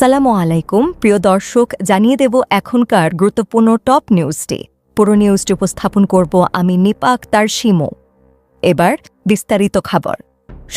সালামু আলাইকুম, প্রিয় দর্শক, জানিয়ে দেব এখনকার গুরুত্বপূর্ণ টপ নিউজটি। পুরো নিউজটি উপস্থাপন করব আমি নিপাক তার শিমো। এবার বিস্তারিত খবর।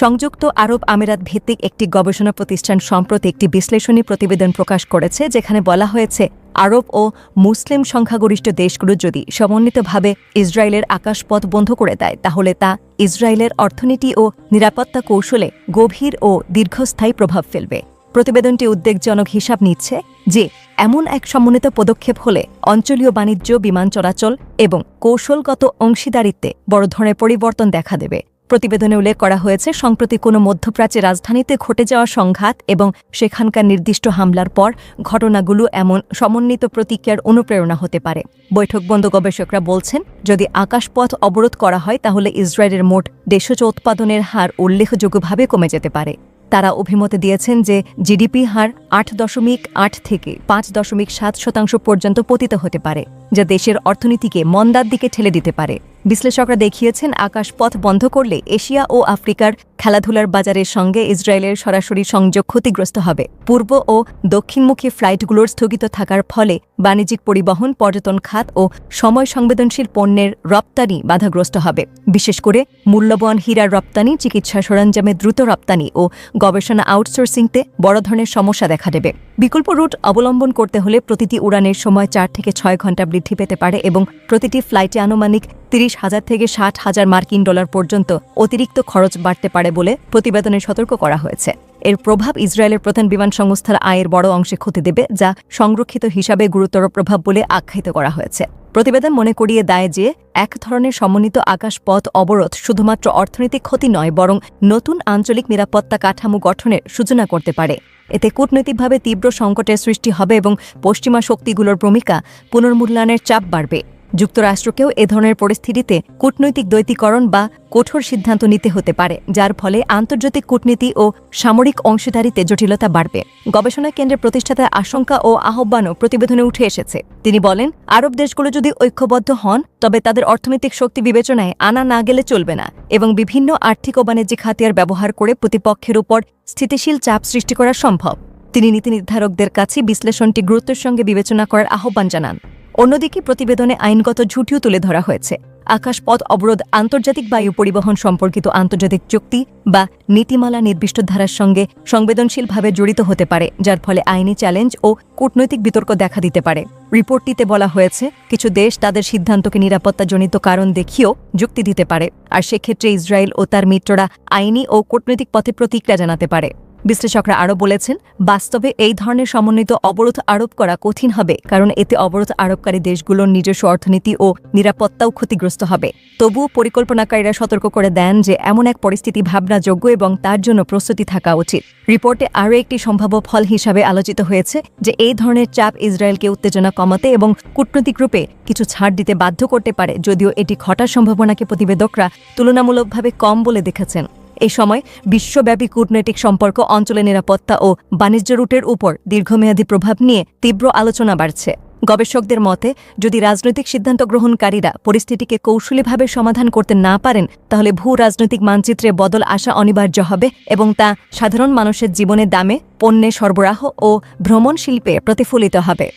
সংযুক্ত আরব আমিরাত ভিত্তিক একটি গবেষণা প্রতিষ্ঠান সম্প্রতি একটি বিশ্লেষণী প্রতিবেদন প্রকাশ করেছে, যেখানে বলা হয়েছে, আরব ও মুসলিম সংখ্যাগরিষ্ঠ দেশগুলো যদি সমন্বিতভাবে ইসরায়েলের আকাশপথ বন্ধ করে দেয়, তাহলে তা ইসরায়েলের অর্থনীতি ও নিরাপত্তা কৌশলে গভীর ও দীর্ঘস্থায়ী প্রভাব ফেলবে। প্রতিবেদনটি উদ্বেগজনক হিসাব নিচ্ছে যে, এমন এক সমন্বিত পদক্ষেপ হলে অঞ্চলীয় বাণিজ্য, বিমান চলাচল এবং কৌশলগত অংশীদারিত্বে বড় ধরনের পরিবর্তন দেখা দেবে। প্রতিবেদনে উল্লেখ করা হয়েছে, সম্প্রতি কোনো মধ্যপ্রাচ্যের রাজধানীতে ঘটে যাওয়া সংঘাত এবং সেখানকার নির্দিষ্ট হামলার পর ঘটনাগুলো এমন সমন্বিত প্রতিক্রিয়ার অনুপ্রেরণা হতে পারে। বৈঠকবন্ধ গবেষকরা বলছেন, যদি আকাশপথ অবরোধ করা হয়, তাহলে ইসরায়েলের মোট দেশজ উৎপাদনের হার উল্লেখযোগ্যভাবে কমে যেতে পারে। তারা অভিমত দিয়েছেন যে জিডিপি হার আট দশমিক আট থেকে পাঁচ দশমিক সাত শতাংশ পর্যন্ত পতিত হতে পারে, যা দেশের অর্থনীতিকে মন্দার দিকে ঠেলে দিতে পারে। বিশ্লেষকরা দেখিয়েছেন আকাশপথ বন্ধ করলে এশিয়া ও আফ্রিকার খেলাধুলার বাজারের সঙ্গে ইসরায়েলের সরাসরি সংযোগ ক্ষতিগ্রস্ত হবে। পূর্ব ও দক্ষিণমুখী ফ্লাইটগুলোর স্থগিত থাকার ফলে বাণিজ্যিক পরিবহন, পর্যটন খাত ও সময় সংবেদনশীল পণ্যের রপ্তানি বাধাগ্রস্ত হবে। বিশেষ করে মূল্যবান হীরার রপ্তানি, চিকিৎসা সরঞ্জামে দ্রুত রপ্তানি ও গবেষণা আউটসোর্সিংতে বড় ধরনের সমস্যা দেখা দেবে। বিকল্প রুট অবলম্বন করতে হলে প্রতিটি উড়ানের সময় চার থেকে ছয় ঘণ্টা বৃদ্ধি পেতে পারে এবং প্রতিটি ফ্লাইটে আনুমানিক তিরিশ হাজার থেকে ষাট হাজার মার্কিন ডলার পর্যন্ত অতিরিক্ত খরচ বাড়তে পারে বলে প্রতিবেদনে সতর্ক করা হয়েছে। এর প্রভাব ইসরায়েলের প্রধান বিমান সংস্থার আয়ের বড় অংশে ক্ষতি দেবে, যা সংরক্ষিত হিসাবে গুরুতর প্রভাব বলে আখ্যায়িত করা হয়েছে। প্রতিবেদন মনে করিয়ে দেয় যে, এক ধরনের সমন্বিত আকাশপথ অবরোধ শুধুমাত্র অর্থনৈতিক ক্ষতি নয়, বরং নতুন আঞ্চলিক নিরাপত্তা কাঠামো গঠনের সূচনা করতে পারে। এতে কূটনৈতিকভাবে তীব্র সংকটের সৃষ্টি হবে এবং পশ্চিমা শক্তিগুলোর ভূমিকা পুনর্মূল্যায়নের চাপ বাড়বে। যুক্তরাষ্ট্রকেও এ ধরনের পরিস্থিতিতে কূটনৈতিক দ্বৈতীকরণ বা কঠোর সিদ্ধান্ত নিতে হতে পারে, যার ফলে আন্তর্জাতিক কূটনীতি ও সামরিক অংশীদারিতে জটিলতা বাড়বে। গবেষণা কেন্দ্রের প্রতিষ্ঠাতার আশঙ্কা ও আহ্বানও প্রতিবেদনে উঠে এসেছে। তিনি বলেন, আরব দেশগুলো যদি ঐক্যবদ্ধ হন, তবে তাদের অর্থনৈতিক শক্তি বিবেচনায় আনা না গেলে চলবে না এবং বিভিন্ন আর্থিক ও বাণিজ্যিক হাতিয়ার ব্যবহার করে প্রতিপক্ষের উপর স্থিতিশীল চাপ সৃষ্টি করা সম্ভব। তিনি নীতি নির্ধারকদের কাছে বিশ্লেষণটি গুরুত্বের সঙ্গে বিবেচনা করার আহ্বান জানান। অন্যদিকে প্রতিবেদনে আইনগত ঝুঁটিও তুলে ধরা হয়েছে। আকাশপথ অবরোধ, আন্তর্জাতিক বায়ু পরিবহন সম্পর্কিত আন্তর্জাতিক চুক্তি বা নীতিমালা নির্দিষ্ট ধারার সঙ্গে সংবেদনশীলভাবে জড়িত হতে পারে, যার ফলে আইনি চ্যালেঞ্জ ও কূটনৈতিক বিতর্ক দেখা দিতে পারে। রিপোর্টটিতে বলা হয়েছে, কিছু দেশ তাদের সিদ্ধান্তকে নিরাপত্তাজনিত কারণ দেখিয়েও যুক্তি দিতে পারে, আর সেক্ষেত্রে ইসরায়েল ও তার মিত্ররা আইনি ও কূটনৈতিক পথে প্রতিক্রিয়া জানাতে পারে। বিশ্লেষকরা আরও বলেছেন, বাস্তবে এই ধরনের সমন্বিত অবরোধ আরোপ করা কঠিন হবে, কারণ এতে অবরোধ আরোপকারী দেশগুলোর নিজস্ব অর্থনীতি ও নিরাপত্তাও ক্ষতিগ্রস্ত হবে। তবুও পরিকল্পনাকারীরা সতর্ক করে দেন যে, এমন এক পরিস্থিতি ভাবনাযোগ্য এবং তার জন্য প্রস্তুতি থাকা উচিত। রিপোর্টে আরও একটি সম্ভাব্য ফল হিসাবে আলোচিত হয়েছে যে, এই ধরনের চাপ ইসরায়েলকে উত্তেজনা কমাতে এবং কূটনৈতিক রূপে কিছু ছাড় দিতে বাধ্য করতে পারে, যদিও এটি ঘটার সম্ভাবনাকে প্রতিবেদকরা তুলনামূলকভাবে কম বলে দেখেছেন। এই সময় বিশ্বব্যাপী কূটনৈতিক সম্পর্ক অঞ্চলের নিরাপত্তা ও বাণিজ্য রুটের উপর দীর্ঘমেয়াদী প্রভাব নিয়ে তীব্র আলোচনা বাড়ছে। গবেষকদের মতে, যদি রাজনৈতিক সিদ্ধান্ত গ্রহণকারীরা পরিস্থিতিকে কৌশলীভাবে সমাধান করতে না পারেন, তাহলে ভূ রাজনৈতিক মানচিত্রে বদল আসা অনিবার্য হবে এবং তা সাধারণ মানুষের জীবনের দামে পণ্যে সরবরাহ ও ভ্রমণ শিল্পে প্রতিফলিত হবে।